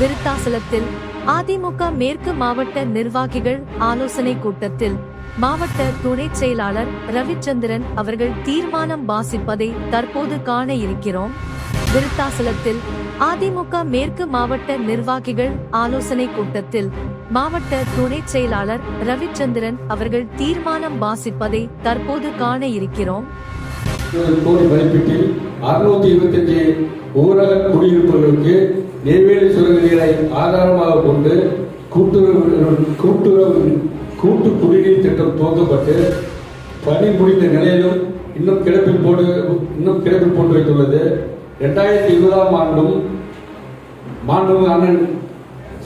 விருத்தாசலத்தில் அதிமுக மேற்கு மாவட்ட நிர்வாகிகள் ஆலோசனை கூட்டத்தில் மாவட்ட துணைச் செயலாளர் ரவிச்சந்திரன் அவர்கள் தீர்மானம் வாசிப்பதை தற்போது காண இருக்கிறோம். விருத்தாசலத்தில் அதிமுக மேற்கு மாவட்ட நிர்வாகிகள் ஆலோசனை கூட்டத்தில் மாவட்ட துணைச் செயலாளர் ரவிச்சந்திரன் அவர்கள் தீர்மானம் வாசிப்பதை தற்போது காண இருக்கிறோம். கோடி மதிப்பீட்டில் அறுநூத்தி இருபத்தஞ்சு ஊரக குடியிருப்புகளுக்கு நெய்வேலி சுரங்க நீரை ஆதாரமாக கொண்டு கூட்டுறவு கூட்டுறவு கூட்டு குடிநீர் திட்டம் துவக்கப்பட்டு பணி முடிந்த நிலையிலும் இன்னும் கிடப்பில் போடு இன்னும் கிடப்பில் போட்டு வைத்துள்ளது. இரண்டாயிரத்தி இருபதாம் ஆண்டும் மாண்புமிகு அண்ணன்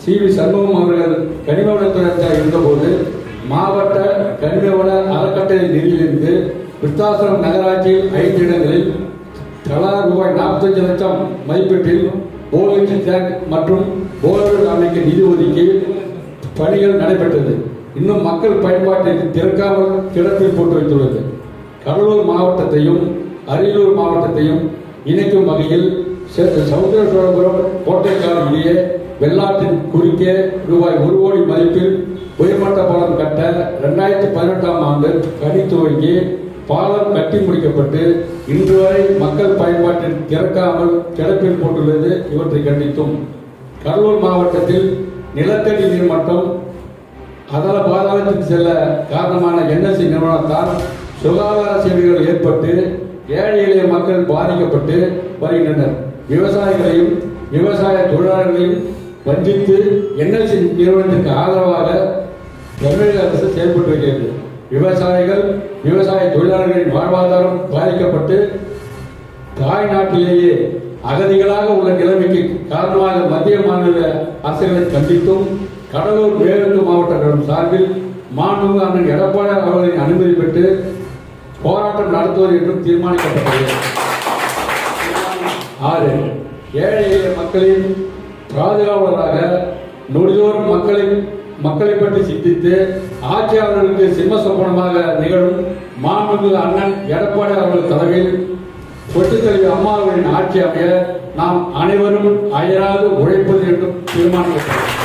சி வி சண்முகம் அவர்கள் கனிமவளத்துறை இருந்தபோது மாவட்ட கனிமவள அறக்கட்டளை நிதியிலிருந்து விருத்தாசலம் நகராட்சியில் ஐந்து இடங்களில் தலா ரூபாய் நாற்பத்தஞ்சு லட்சம் மதிப்பீட்டில் போலீஸ் டேங்க் மற்றும் போலர்கள் அமைக்க நிதி ஒதுக்கி பணிகள் நடைபெற்றது. இன்னும் மக்கள் பயன்பாட்டிற்கு திறக்காமல் கிடத்தில் போட்டு வைத்துள்ளது. கடலூர் மாவட்டத்தையும் அரியலூர் மாவட்டத்தையும் இணைக்கும் வகையில் சே- சமுத்திர சோழபுரம் கோட்டைக்கால் இடையே வெள்ளாற்றின் குறுக்கே ரூபாய் ஒரு கோடி மதிப்பில் உயர்மட்ட பாலம் கட்ட இரண்டாயிரத்தி பதினெட்டாம் ஆண்டு கனி துவங்கி பாலம் கட்டி முடிக்கப்பட்டு இன்று வரை மக்கள் பயன்பாட்டில் திறக்காமல் கிடப்பில் போட்டுள்ளது இவற்றை கண்டித்தும். கடலூர் மாவட்டத்தில் நிலத்தடி நீர்மட்டம் அதர பாதாளத்துக்கு செல்ல காரணமான என்எஸ்சி நிறுவனத்தால் சுகாதார சேவைகள் ஏற்பட்டு ஏழை எளிய மக்கள் பாதிக்கப்பட்டு வருகின்றனர். விவசாயிகளையும் விவசாய தொழிலாளர்களையும் வஞ்சித்து என்எல்சி நிறுவனத்திற்கு ஆதரவாக தமிழக அரசு செயல்பட்டு வருகிறது. விவசாயிகள் விவசாய தொழிலாளர்களின் வாழ்வாதாரம் பாதிக்கப்பட்டு தாய் நாட்டிலேயே அகதிகளாக உள்ள நிலைமைக்கு காரணமாக மத்திய மாநில அரசுகளை கண்டித்தும் கடலூர் வேலூர் மாவட்டங்களும் சார்பில் மாண்புமிகு அண்ணன் எடப்பாடி அவர்களின் அனுமதி பெற்று போராட்டம் நடத்துவது என்றும் தீர்மானிக்கப்பட்டது. ஆறு ஏழை எளிய மக்களின் பாதுகாவலராக நொடிதோறும் மக்களின் மக்களை பற்றி சிந்தித்து ஆட்சியாளர்களுக்கு சிம்ம சொப்பனமாக நிகழும் மாண்புமிகு அண்ணன் எடப்பாடி அவர்கள் தலைமையில் பொட்டுத்தலைவி அம்மா அவர்களின் ஆட்சி அமைய நாம் அனைவரும் அயராது உழைப்பது என்றும் தீர்மானிக்கப்பட்டது.